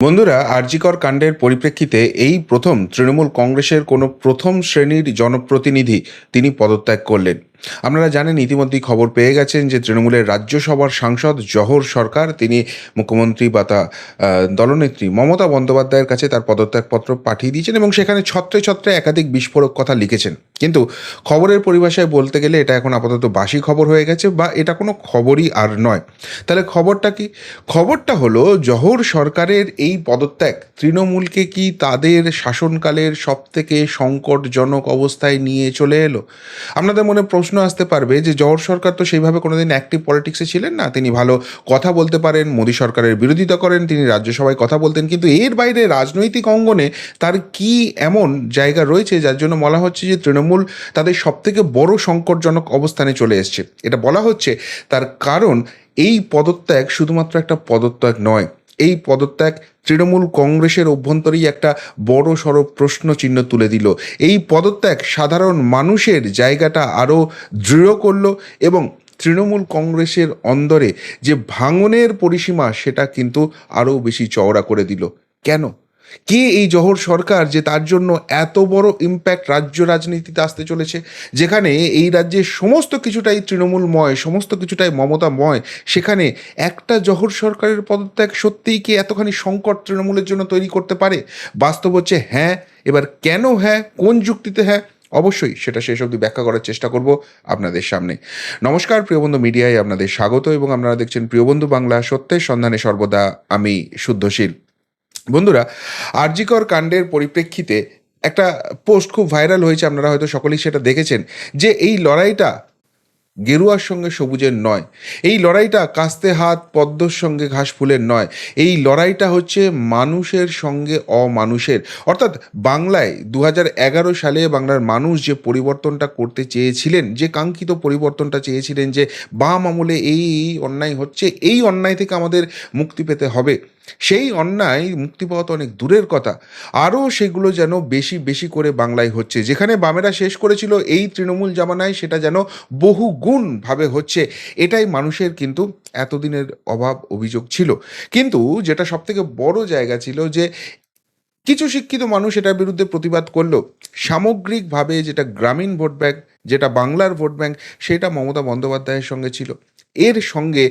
বন্ধুরা, আরজিকর কাণ্ডের পরিপ্রেক্ষিতে এই প্রথম তৃণমূল কংগ্রেসের কোনো প্রথম শ্রেণির জনপ্রতিনিধি তিনি পদত্যাগ করলেন। আপনারা জানেন, ইতিমধ্যেই খবর পেয়ে গেছেন যে তৃণমূলের রাজ্যসভার সাংসদ জহর সরকার, তিনি মুখ্যমন্ত্রী বা তা দলনেত্রী মমতা বন্দ্যোপাধ্যায়ের কাছে তার পদত্যাগপত্র পাঠিয়ে দিয়েছেন এবং সেখানে ছত্রে ছত্রে একাধিক বিস্ফোরক কথা লিখেছেন। কিন্তু খবরের পরিভাষায় বলতে গেলে এটা এখন আপাতত বাসি খবর হয়ে গেছে বা এটা কোনো খবরই আর নয়। তাহলে খবরটা কি? খবরটা হলো, জহর সরকারের এই পদত্যাগ তৃণমূলকে কি তাদের শাসনকালের সব থেকে সংকটজনক অবস্থায় নিয়ে চলে এলো? আপনাদের মনে প্রশ্ন আসতে পারবে যে জহর সরকার তো সেইভাবে কোনোদিন অ্যাক্টিভ পলিটিক্সে ছিলেন না। তিনি ভালো কথা বলতে পারেন, মোদী সরকারের বিরোধিতা করেন, তিনি রাজ্যসভায় কথা বলতেন, কিন্তু এর বাইরে রাজনৈতিক অঙ্গনে তার কি এমন জায়গা রয়েছে যার জন্য বলা হচ্ছে যে তৃণমূল তাদের সবথেকে বড় সংকটজনক অবস্থানে চলে এসছে? এটা বলা হচ্ছে তার কারণ এই পদত্যাগ শুধুমাত্র একটা পদত্যাগ নয়। এই পদত্যাগ তৃণমূল কংগ্রেসের অভ্যন্তরেই একটা বড় সড় প্রশ্ন চিহ্ন তুলে দিল। এই পদত্যাগ সাধারণ মানুষের জায়গাটা আরও দৃঢ় করল এবং তৃণমূল কংগ্রেসের অন্দরে যে ভাঙনের পরিসীমা সেটা কিন্তু আরও বেশি চওড়া করে দিল। কেন? কে এই জহর সরকার যে তার জন্য এত বড় ইম্প্যাক্ট রাজ্য রাজনীতিতে আসতে চলেছে? যেখানে এই রাজ্যের সমস্ত কিছুটাই তৃণমূলময়, সমস্ত কিছুটাই মমতাময়, সেখানে একটা জহর সরকারের পদত্যাগ সত্যিই কি এতখানি সংকট তৃণমূলের জন্য তৈরি করতে পারে? বাস্তব হচ্ছে হ্যাঁ এবার কেন হ্যাঁ কোন যুক্তিতে হ্যাঁ অবশ্যই সেটা শেষ অবধি ব্যাখ্যা করার চেষ্টা করব আপনাদের সামনে। নমস্কার প্রিয়বন্ধু মিডিয়ায় আপনাদের স্বাগত এবং আপনারা দেখছেন প্রিয়বন্ধু বাংলা সত্যের সন্ধানে সর্বদা আমি শুদ্ধশীল। বন্ধুরা, আরজিকর কাণ্ডের পরিপ্রেক্ষিতে একটা পোস্ট খুব ভাইরাল হয়েছে, আপনারা হয়তো সকলেই সেটা দেখেছেন, যে এই লড়াইটা গেরুয়ার সঙ্গে সবুজের নয়, এই লড়াইটা কাস্তে হাত পদ্মর সঙ্গে ঘাস ফুলের নয়, এই লড়াইটা হচ্ছে মানুষের সঙ্গে অমানুষের। অর্থাৎ বাংলায় দু এগারো সালে বাংলার মানুষ যে পরিবর্তনটা করতে চেয়েছিলেন, যে কাঙ্ক্ষিত পরিবর্তনটা চেয়েছিলেন যে বাম আমলে এই এই অন্যায় হচ্ছে, এই অন্যায় থেকে আমাদের মুক্তি পেতে হবে। সেই অন্যায় মুক্তি পাওয়া তো অনেক দূরের কথা। আরও সেগুলো যেন বেশি বেশি করে বাংলায় হচ্ছে। যেখানে বামেরা শেষ করেছিল এই তৃণমূল জামানায় সেটা যেন বহু গুণভাবে হচ্ছে। এটাই মানুষের কিন্তু এতদিনের অভাব অভিযোগ ছিল। কিন্তু যেটা সবথেকে বড় জায়গা ছিল যে কিছু শিক্ষিত মানুষ এটার বিরুদ্ধে প্রতিবাদ করল। সামগ্রিকভাবে যেটা গ্রামীণ ভোট ব্যাংক, যেটা বাংলার ভোট ব্যাংক, সেটা মমতা বন্দ্যোপাধ্যায়ের সঙ্গে ছিল। এর সঙ্গে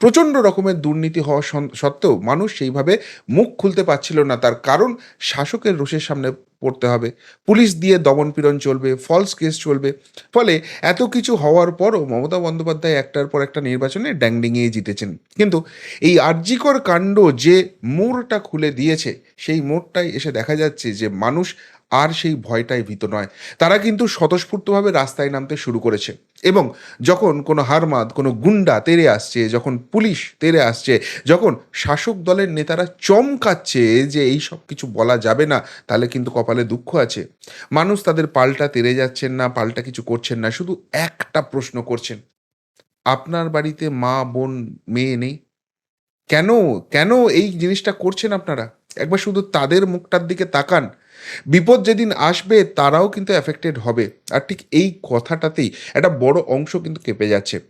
প্রচণ্ড রকমের দুর্নীতি হওয়া সত্ত্বেও মানুষ সেইভাবে মুখ খুলতে পারছিল না। তার কারণ শাসকের রোষের সামনে পড়তে হবে। পুলিশ দিয়ে দমনপীড়ন চলবে ফলস কেস চলবে। ফলে এত কিছু হওয়ার পরও মমতা বন্দ্যোপাধ্যায় একটার পর একটা নির্বাচনে ড্যাংডিঙিয়ে জিতেছেন। কিন্তু এই আর্যিকর কাণ্ড যে মোড়টা খুলে দিয়েছে, সেই মোড়টাই এসে দেখা যাচ্ছে যে মানুষ আর সেই ভয়টাই ভীত নয়। তারা কিন্তু স্বতঃস্ফূর্তভাবে রাস্তায় নামতে শুরু করেছে। এবং যখন কোনো হারমাদ, কোনো গুন্ডা তেরে আসছে, যখন পুলিশ তেরে আসছে, যখন শাসক দলের নেতারা চমকাচ্ছে যে এই সব কিছু বলা যাবে না, তাহলে কিন্তু কপালে দুঃখ আছে। মানুষ তাদের পাল্টা তেরে যাচ্ছেন না, পাল্টা কিছু করছেন না, শুধু একটা প্রশ্ন করছেন। আপনার বাড়িতে মা, বোন, মেয়ে নেই? কেন? কেন এই জিনিসটা করছেন আপনারা? একবার শুধু তাদের মুখটার দিকে তাকান। বিপদ যেদিন আসবে, তারাও কিন্তু অ্যাফেক্টেড হবে। আর ঠিক এই কথাটাতেই একটা বড় অংশ কিন্তু কেঁপে যাচ্ছে।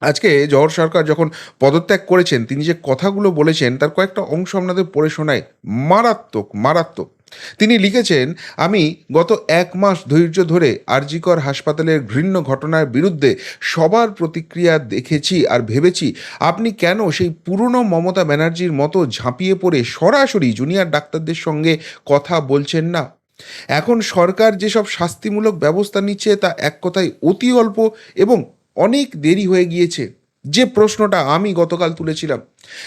আজকে জহর সরকার যখন পদত্যাগ করেছেন, তিনি যে কথাগুলো বলেছেন, তার কয়েকটা অংশ আপনাদের পড়ে শোনায় মারাত্মক মারাত্মক। তিনি লিখেছেন, আমি গত এক মাস ধৈর্য ধরে আরজিকর হাসপাতালের ঘৃণ্য ঘটনার বিরুদ্ধে সবার প্রতিক্রিয়া দেখেছি আর ভেবেছি, আপনি কেন সেই পুরনো মমতা ব্যানার্জির মতো ঝাঁপিয়ে পড়ে সরাসরি জুনিয়র ডাক্তারদের সঙ্গে কথা বলছেন না? এখন সরকার যেসব শাস্তিমূলক ব্যবস্থা নিচ্ছে তা এক কথায় অতি অল্প এবং অনেক দেরি হয়ে গিয়েছে। যে প্রশ্নটা আমি গতকাল তুলেছিলাম,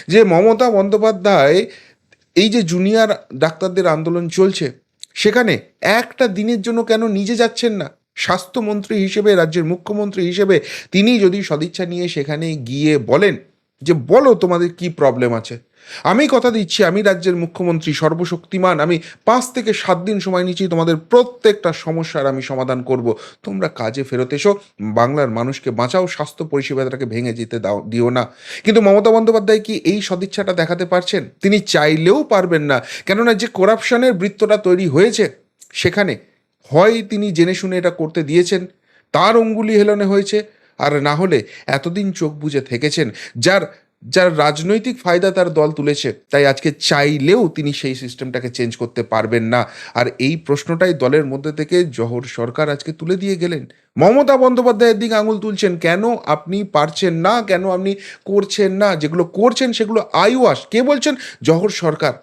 যে মমতা বন্দ্যোপাধ্যায় এই যে জুনিয়র ডাক্তারদের আন্দোলন চলছে, সেখানে একটা দিনের জন্য কেন নিজে যাচ্ছেন না? স্বাস্থ্যমন্ত্রী হিসেবে, রাজ্যের মুখ্যমন্ত্রী হিসেবে তিনি যদি সদিচ্ছা নিয়ে সেখানে গিয়ে বলেন যে, বলো তোমাদের কি প্রবলেম আছে? আমি কথা দিচ্ছি আমি রাজ্যের মুখ্যমন্ত্রী, সর্বশক্তিমান। আমি পাঁচ থেকে সাত দিন সময় নিচ্ছি, তোমাদের প্রত্যেকটা সমস্যার আমি সমাধান করব। তোমরা কাজে ফেরত এসো, বাংলার মানুষকে বাঁচাও, স্বাস্থ্য পরিষেবাটাকে ভেঙে যেতে দাও, দিও না। কিন্তু মমতা বন্দ্যোপাধ্যায় কি এই সদিচ্ছাটা দেখাতে পারছেন? তিনি চাইলেও পারবেন না, কেননা যে করাপশনের বৃত্তটা তৈরি হয়েছে, সেখানে হয় তিনি জেনে শুনে এটা করতে দিয়েছেন, তার অঙ্গুলি হেলনে হয়েছে, আর না হলে এতদিন চোখ বুজে থেকেছেন, যার যার রাজনৈতিক ফায়দা তার দল তুলেছে, তাই আজকে চাইলেও তিনি সেই সিস্টেমটাকে চেঞ্জ করতে পারবেন না। আর এই প্রশ্নটাই দলের মধ্যে থেকে জহর সরকার আজকে তুলে দিয়ে গেলেন। মমতা বন্দ্যোপাধ্যায়ের দিকে আঙুল তুলছেন, কেন আপনি পারছেন না? কেন আপনি করছেন না? যেগুলো করছেন সেগুলো আইওয়াস কে বলছেন? জহর সরকার,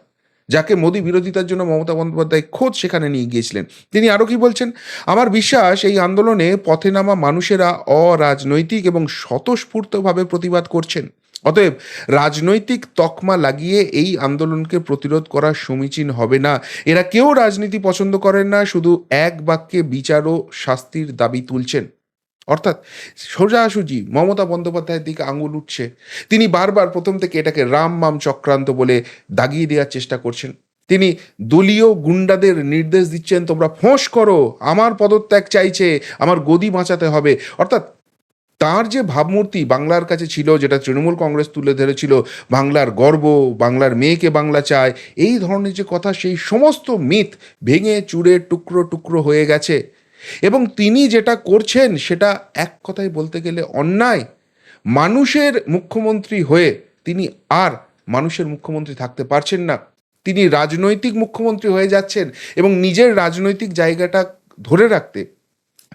যাকে মোদী বিরোধিতার জন্য মমতা বন্দ্যোপাধ্যায় খোঁজ সেখানে নিয়ে গিয়েছিলেন। তিনি আরও কি বলছেন? আমার বিশ্বাস, এই আন্দোলনে পথে নামা মানুষেরা অরাজনৈতিক এবং স্বতঃস্ফূর্তভাবে প্রতিবাদ করছেন। অতএব রাজনৈতিক তকমা লাগিয়ে এই আন্দোলনকে প্রতিরোধ করা সমীচীন হবে না। এরা কেউ রাজনীতি পছন্দ করেন না, শুধু এক বাক্যে বিচার ও শাস্তির দাবি তুলছেন। অর্থাৎ সোজাসুজি মমতা বন্দ্যোপাধ্যায়ের দিকে আঙুল উঠছে। তিনি বারবার প্রথম থেকে এটাকে রাম মাম চক্রান্ত বলে দাগিয়ে দেওয়ার চেষ্টা করছেন। তিনি দলীয় গুন্ডাদের নির্দেশ দিচ্ছেন, তোমরা ফোঁস করো, আমার পদত্যাগ চাইছে, আমার গদি বাঁচাতে হবে। অর্থাৎ তার যে ভাবমূর্তি বাংলার কাছে ছিল, যেটা তৃণমূল কংগ্রেস তুলে ধরেছিল, বাংলার গর্ব, বাংলার মেয়েকে বাংলা চায়, এই ধরনের যে কথা, সেই সমস্ত মিথ ভেঙে চুরে টুকরো টুকরো হয়ে গেছে। এবং তিনি যেটা করছেন, সেটা এক কথায় বলতে গেলে অন্যায়। মানুষের মুখ্যমন্ত্রী হয়ে তিনি আর মানুষের মুখ্যমন্ত্রী থাকতে পারছেন না। তিনি রাজনৈতিক মুখ্যমন্ত্রী হয়ে যাচ্ছেন এবং নিজের রাজনৈতিক জায়গাটা ধরে রাখতে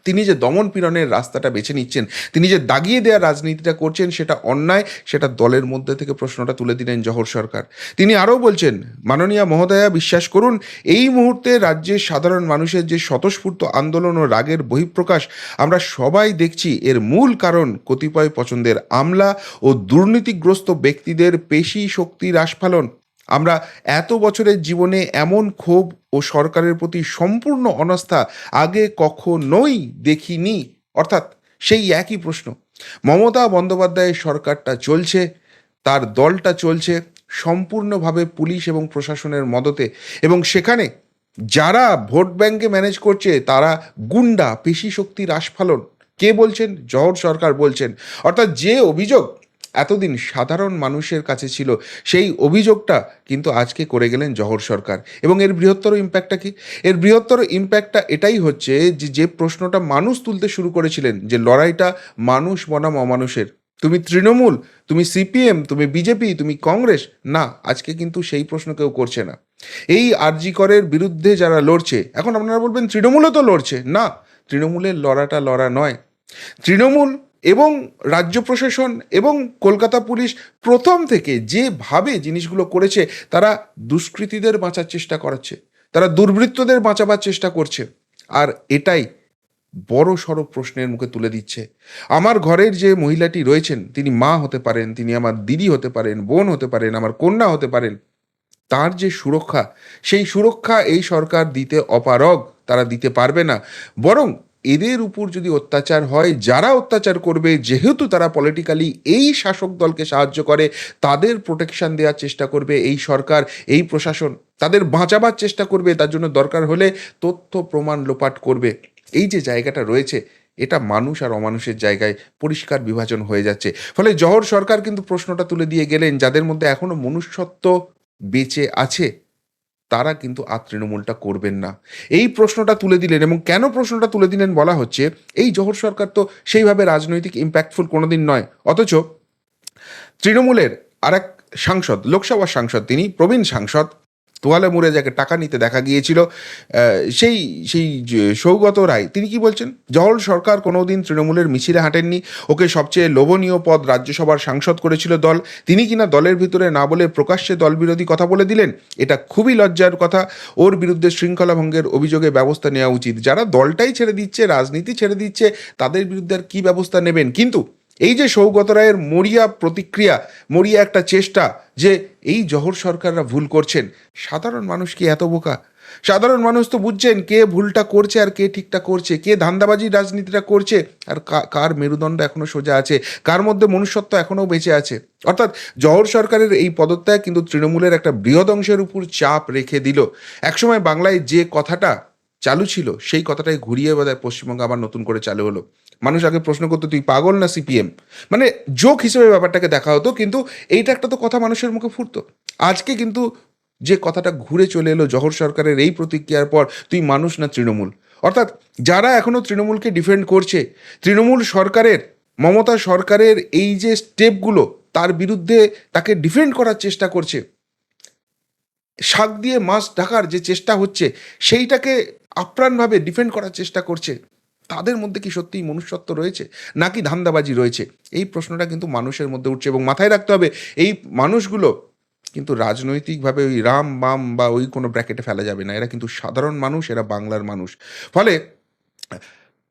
তিনি যে দমন পীড়নের রাস্তাটা বেছে নিচ্ছেন, তিনি যে দাগিয়ে দেওয়ার রাজনীতিটা করছেন, সেটা অন্যায়, সেটা দলের মধ্যে থেকে প্রশ্নটা তুলে দিলেন জহর সরকার। তিনি আরও বলছেন, মাননীয় মহোদয়া, বিশ্বাস করুন, এই মুহূর্তে রাজ্যের সাধারণ মানুষের যে স্বতঃস্ফূর্ত আন্দোলন ও রাগের বহিঃপ্রকাশ, আমরা সবাই দেখছি এর মূল কারণ কতিপয় পছন্দের আমলা ও দুর্নীতিগ্রস্ত ব্যক্তিদের পেশি শক্তির আস্ফালন। আমরা এত বছরের জীবনে এমন ক্ষোভ ও সরকারের প্রতি সম্পূর্ণ অনাস্থা আগে কখনোই দেখিনি। অর্থাৎ সেই একই প্রশ্ন। মমতা বন্দ্যোপাধ্যায়ের সরকারটা চলছে, তার দলটা চলছে, সম্পূর্ণভাবে পুলিশ এবং প্রশাসনের মদতে। এবং সেখানে যারা ভোট ব্যাংকে ম্যানেজ করছে, তারা গুন্ডা পেশি শক্তির আস্ফালন। কে বলছেন? জহর সরকার বলছেন। অর্থাৎ যে অভিযোগ এতদিন সাধারণ মানুষের কাছে ছিল, সেই অভিযোগটা কিন্তু আজকে করে গেলেন জহর সরকার। এবং এর বৃহত্তর ইম্প্যাক্টটা কি? এর বৃহত্তর ইম্প্যাক্টটা এটাই হচ্ছে যে যে প্রশ্নটা মানুষ তুলতে শুরু করেছিলেন যে, লড়াইটা মানুষ বনাম অমানুষের। তুমি তৃণমূল, তুমি সিপিএম, তুমি বিজেপি, তুমি কংগ্রেস, না, আজকে কিন্তু সেই প্রশ্ন কেউ করছে না। এই আরজিকরের বিরুদ্ধে যারা লড়ছে, এখন আপনারা বলবেন তৃণমূলও তো লড়ছে, না, তৃণমূলের লড়াটা লড়া নয়। তৃণমূল এবং রাজ্য প্রশাসন এবং কলকাতা পুলিশ প্রথম থেকে যেভাবে জিনিসগুলো করেছে, তারা দুষ্কৃতীদের বাঁচার চেষ্টা করাচ্ছে, তারা দুর্বৃত্তদের বাঁচাবার চেষ্টা করছে। আর এটাই বড় সড়ো প্রশ্নের মুখে তুলে দিচ্ছে। আমার ঘরের যে মহিলাটি রয়েছেন, তিনি মা হতে পারেন, তিনি আমার দিদি হতে পারেন, বোন হতে পারেন, আমার কন্যা হতে পারেন, তার যে সুরক্ষা, সেই সুরক্ষা এই সরকার দিতে অপারগ, তারা দিতে পারবে না। বরং এদের উপর যদি অত্যাচার হয়, যারা অত্যাচার করবে, যেহেতু তারা পলিটিক্যালি এই শাসক দলকে সাহায্য করে, তাদের প্রোটেকশন দেওয়ার চেষ্টা করবে এই সরকার, এই প্রশাসন। তাদের বাঁচাবার চেষ্টা করবে, তার জন্য দরকার হলে তথ্য প্রমাণ লোপাট করবে। এই যে জায়গাটা রয়েছে, এটা মানুষ আর অমানুষের জায়গায় পরিষ্কার বিভাজন হয়ে যাচ্ছে। ফলে জহর সরকার কিন্তু প্রশ্নটা তুলে দিয়ে গেলেন, যাদের মধ্যে এখনও মনুষ্যত্ব বেঁচে আছে। তারা কিন্তু আর তৃণমূলটা করবেন না। এই প্রশ্নটা তুলে দিলেন এবং কেন প্রশ্নটা তুলে দিলেন বলা হচ্ছে, এই জহর সরকার তো সেইভাবে রাজনৈতিক ইম্প্যাক্টফুল কোনোদিন নয়। অথচ তৃণমূলের আর এক সাংসদ, লোকসভার সাংসদ, তিনি প্রবীণ সাংসদ তোয়ালে মুড়ে যাকে টাকা নিতে দেখা গিয়েছিল সেই সেই সৌগত রায়, তিনি কি বলছেন? জহল সরকার কোনোদিন তৃণমূলের মিছিলে হাঁটেননি। ওকে সবচেয়ে লোভনীয় পদ রাজ্যসভার সাংসদ করেছিল দল। তিনি কিনা দলের ভিতরে না বলে প্রকাশ্যে দলবিরোধী কথা বলে দিলেন? এটা খুবই লজ্জার কথা। ওর বিরুদ্ধে শৃঙ্খলা ভঙ্গের অভিযোগে ব্যবস্থা নেওয়া উচিত। যারা দলটাই ছেড়ে দিচ্ছে, রাজনীতি ছেড়ে দিচ্ছে, তাদের বিরুদ্ধে আর কী ব্যবস্থা নেবেন? কিন্তু এই যে সৌগত রায়ের মরিয়া প্রতিক্রিয়া, মরিয়া একটা চেষ্টা যে এই জহর সরকাররা ভুল করছেন, সাধারণ মানুষ কি এত বোকা? সাধারণ মানুষ তো বুঝছেন কে ভুলটা করছে আর কে ঠিকটা করছে, কে ধান্দাবাজি রাজনীতিটা করছে আর কার মেরুদণ্ড এখনও সোজা আছে, কার মধ্যে মনুষ্যত্ব এখনও বেঁচে আছে। অর্থাৎ জহর সরকারের এই পদত্যাগ কিন্তু তৃণমূলের একটা বৃহৎ অংশের উপর চাপ রেখে দিল। একসময় বাংলায় যে কথাটা চালু ছিল, সেই কথাটাই ঘুরিয়ে বোধহয় পশ্চিমবঙ্গে আবার নতুন করে চালু হলো। মানুষ আগে প্রশ্ন করতো, তুই পাগল না সিপিএম? মানে জোক হিসেবে ব্যাপারটাকে দেখা হতো, কিন্তু এইটা একটা তো কথা মানুষের মুখে ফুটতো। আজকে কিন্তু যে কথাটা ঘুরে চলে এলো জহর সরকারের এই প্রতিক্রিয়ার পর, তুই মানুষ না তৃণমূল? অর্থাৎ যারা এখনও তৃণমূলকে ডিফেন্ড করছে, তৃণমূল সরকারের, মমতা সরকারের এই যে স্টেপগুলো তার বিরুদ্ধে তাকে ডিফেন্ড করার চেষ্টা করছে। শাক দিয়ে মাছ ঢাকার যে চেষ্টা হচ্ছে, সেইটাকে আপ্রাণভাবে ডিফেন্ড করার চেষ্টা করছে। তাদের মধ্যে কি সত্যিই মনুষ্যত্ব রয়েছে? নাকি ধান্দাবাজি রয়েছে? এই প্রশ্নটা কিন্তু মানুষের মধ্যে উঠছে এবং মাথায় রাখতে হবে, এই মানুষগুলো কিন্তু রাজনৈতিকভাবে ওই রাম, বাম বা ওই কোনো ব্র্যাকেটে ফেলা যাবে না। এরা কিন্তু সাধারণ মানুষ, এরা বাংলার মানুষ। ফলে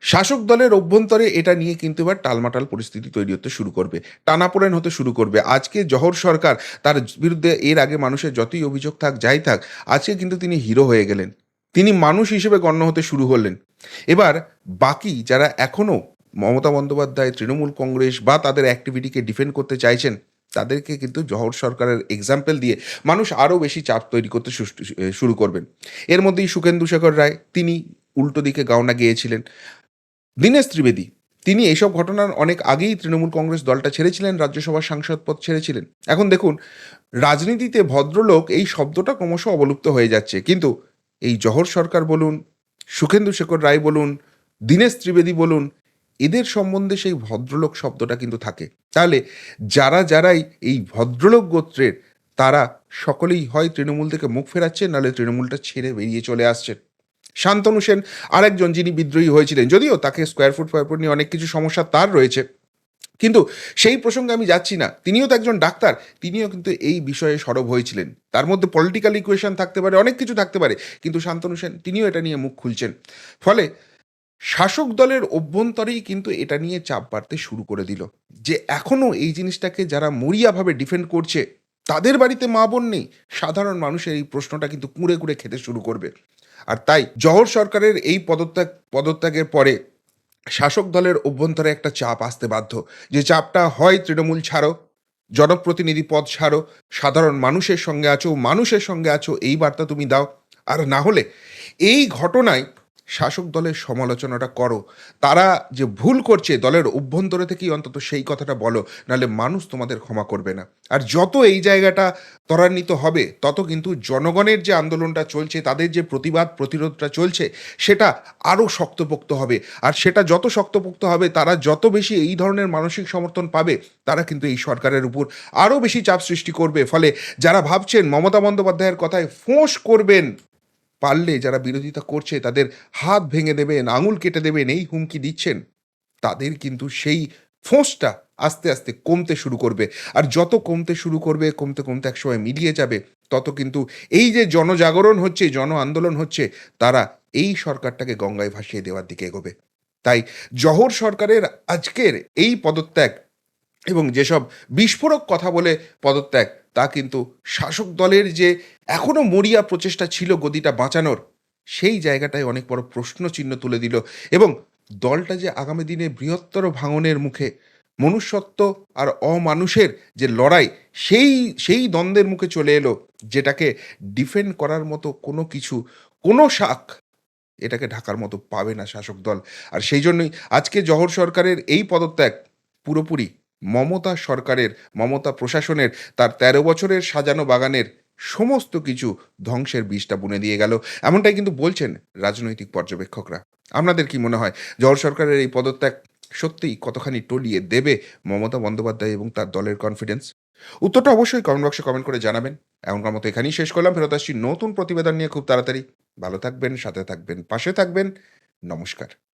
শাসক দলের অভ্যন্তরে এটা নিয়ে কিন্তু এবার টালমাটাল পরিস্থিতি তৈরি হতে শুরু করবে, টানাপোড়েন হতে শুরু করবে। আজকে জহর সরকার তার বিরুদ্ধে এর আগে মানুষের যতই অভিযোগ থাক, যাই থাক, আজকে কিন্তু তিনি হিরো হয়ে গেলেন। তিনি মানুষ হিসেবে গণ্য হতে শুরু হলেন এবার বাকি যারা এখনও মমতা বন্দ্যোপাধ্যায়, তৃণমূল কংগ্রেস বা তাদের অ্যাক্টিভিটিকে ডিফেন্ড করতে চাইছেন, তাদেরকে কিন্তু জহর সরকারের এক্সাম্পল দিয়ে মানুষ আরও বেশি চাপ তৈরি করতে শুরু করবেন। এর মধ্যেই সুখেন্দু শেখর রায়, তিনি উল্টো দিকে গাওনা গিয়েছিলেন। দীনেশ ত্রিবেদী, তিনি এইসব ঘটনার অনেক আগেই তৃণমূল কংগ্রেস দলটা ছেড়েছিলেন রাজ্যসভার সাংসদ পদ ছেড়েছিলেন। এখন দেখুন, রাজনীতিতে ভদ্রলোক এই শব্দটা ক্রমশ অবলুপ্ত হয়ে যাচ্ছে। কিন্তু এই জহর সরকার বলুন, সুখেন্দু শেখর রায় বলুন, দীনেশ ত্রিবেদী বলুন, এদের সম্বন্ধে সেই ভদ্রলোক শব্দটা কিন্তু থাকে। তাহলে যারা যারাই এই ভদ্রলোক গোত্রের, তারা সকলেই হয় তৃণমূল থেকে মুখ ফেরাচ্ছেন, নাহলে তৃণমূলটা ছেড়ে বেরিয়ে চলে আসছেন। শান্তনু সেন আরেকজন যিনি বিদ্রোহী হয়েছিলেন, যদিও তাকে স্কোয়ার ফুট ফয়ার ফুট নিয়ে অনেক কিছু সমস্যা তার রয়েছে। কিন্তু সেই প্রসঙ্গে আমি যাচ্ছি না। তিনিও তো একজন ডাক্তার, তিনিও কিন্তু এই বিষয়ে সরব হয়েছিলেন। তার মধ্যে পলিটিক্যাল ইকুয়েশন থাকতে পারে, অনেক কিছু থাকতে পারে, কিন্তু শান্তনু সেন, তিনিও এটা নিয়ে মুখ খুলছেন। ফলে শাসক দলের অভ্যন্তরেই কিন্তু এটা নিয়ে চাপ বাড়তে শুরু করে দিল। যে এখনও এই জিনিসটাকে যারা মরিয়াভাবে ডিফেন্ড করছে, তাদের বাড়িতে মা বোন নেই, সাধারণ মানুষের এই প্রশ্নটা কিন্তু কুঁড়ে কুঁড়ে খেতে শুরু করবে। আর তাই জহর সরকারের এই পদত্যাগ, পদত্যাগের পরে শাসক দলের অভ্যন্তরে একটা চাপ আসতে বাধ্য। যে চাপটা হয় তৃণমূল ছাড়ো, জনপ্রতিনিধি পদ ছাড়ো, সাধারণ মানুষের সঙ্গে আছো, মানুষের সঙ্গে আছো, এই বার্তা তুমি দাও। আর না হলে এই ঘটনায় শাসক দলের সমালোচনাটা করো। তারা যে ভুল করছে দলের অভ্যন্তরে থেকেই অন্তত সেই কথাটা বলো, নাহলে মানুষ তোমাদের ক্ষমা করবে না। আর যত এই জায়গাটা ত্বরান্বিত হবে, তত কিন্তু জনগণের যে আন্দোলনটা চলছে, তাদের যে প্রতিবাদ প্রতিরোধটা চলছে, সেটা আরও শক্তপোক্ত হবে। আর সেটা যত শক্তপোক্ত হবে, তারা যত বেশি এই ধরনের মানসিক সমর্থন পাবে, তারা কিন্তু এই সরকারের উপর আরও বেশি চাপ সৃষ্টি করবে। ফলে যারা ভাবছেন মমতা বন্দ্যোপাধ্যায়ের কথায় ফোঁস করবেন পারলে যারা বিরোধিতা করছে তাদের হাত ভেঙে দেবেন, আঙুল কেটে দেবেন, এই হুমকি দিচ্ছেন। তাদের কিন্তু সেই ফোঁসটা আস্তে আস্তে কমতে শুরু করবে। আর যত কমতে শুরু করবে, কমতে কমতে একসময় মিলিয়ে যাবে, তত কিন্তু এই যে জনজাগরণ হচ্ছে, জন আন্দোলন হচ্ছে, তারা এই সরকারটাকে গঙ্গায় ভাসিয়ে দেওয়ার দিকে এগোবে। তাই জহর সরকারের আজকের এই পদত্যাগ এবং যেসব বিস্ফোরক কথা বলে পদত্যাগ তা কিন্তু শাসক দলের যে এখনও মরিয়া প্রচেষ্টা ছিল গদিটা বাঁচানোর, সেই জায়গাটায় অনেক বড় প্রশ্ন চিহ্ন তুলে দিল এবং দলটা যে আগামী দিনে বৃহত্তর ভাঙনের মুখে মনুষ্যত্ব আর অমানুষের যে লড়াই, সেই সেই দ্বন্দ্বের মুখে চলে এলো, যেটাকে ডিফেন্ড করার মতো কোনো কিছু, কোনো শাক এটাকে ঢাকার মতো পাবে না শাসক দল। আর সেই জন্যই আজকে জহর সরকারের এই পদত্যাগ পুরোপুরি মমতা সরকারের, মমতা প্রশাসনের, তার তেরো বছরের সাজানো বাগানের সমস্ত কিছু ধ্বংসের বীজটা বুনে দিয়ে গেল। এমনটাই কিন্তু বলছেন রাজনৈতিক পর্যবেক্ষকরা। আপনাদের কি মনে হয়, জল সরকারের এই পদত্যাগ সত্যিই কতখানি টলিয়ে দেবে মমতা বন্দ্যোপাধ্যায় এবং তার দলের কনফিডেন্স উত্তরটা অবশ্যই কমেন্ট বক্সে কমেন্ট করে জানাবেন। এমনকার মতো এখানেই শেষ করলাম। ফেরত আসছি নতুন প্রতিবেদন নিয়ে খুব তাড়াতাড়ি। ভালো থাকবেন, সাথে থাকবেন, পাশে থাকবেন। নমস্কার।